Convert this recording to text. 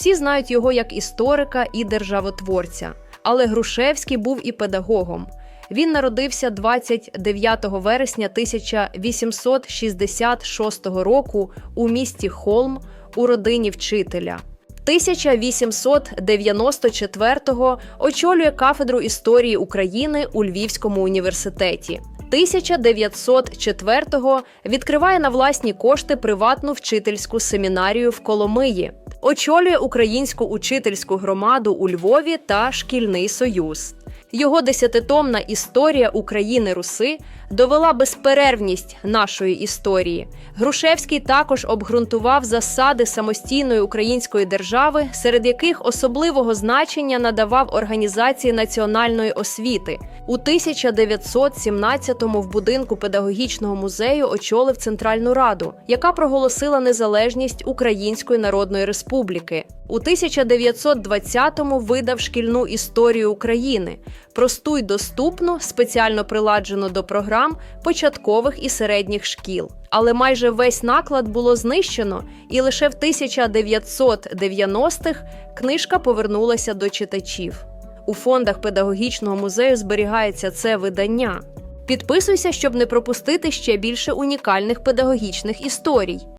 Всі знають його як історика і державотворця, але Грушевський був і педагогом. Він народився 29 вересня 1866 року у місті Холм у родині вчителя. 1894-го очолює кафедру історії України у Львівському університеті. 1904-го відкриває на власні кошти приватну вчительську семінарію в Коломиї. Очолює українську учительську громаду у Львові та шкільний союз. Його десятитомна історія України Руси довела безперервність нашої історії. Грушевський також обґрунтував засади самостійної української держави, серед яких особливого значення надавав організації національної освіти. У 1917-му в будинку педагогічного музею очолив Центральну Раду, яка проголосила незалежність Української Народної Республіки. У 1920-му видав шкільну історію України, просту й доступну, спеціально приладжену до програм початкових і середніх шкіл. Але майже весь наклад було знищено, і лише в 1990-х книжка повернулася до читачів. У фондах педагогічного музею зберігається це видання. Підписуйся, щоб не пропустити ще більше унікальних педагогічних історій.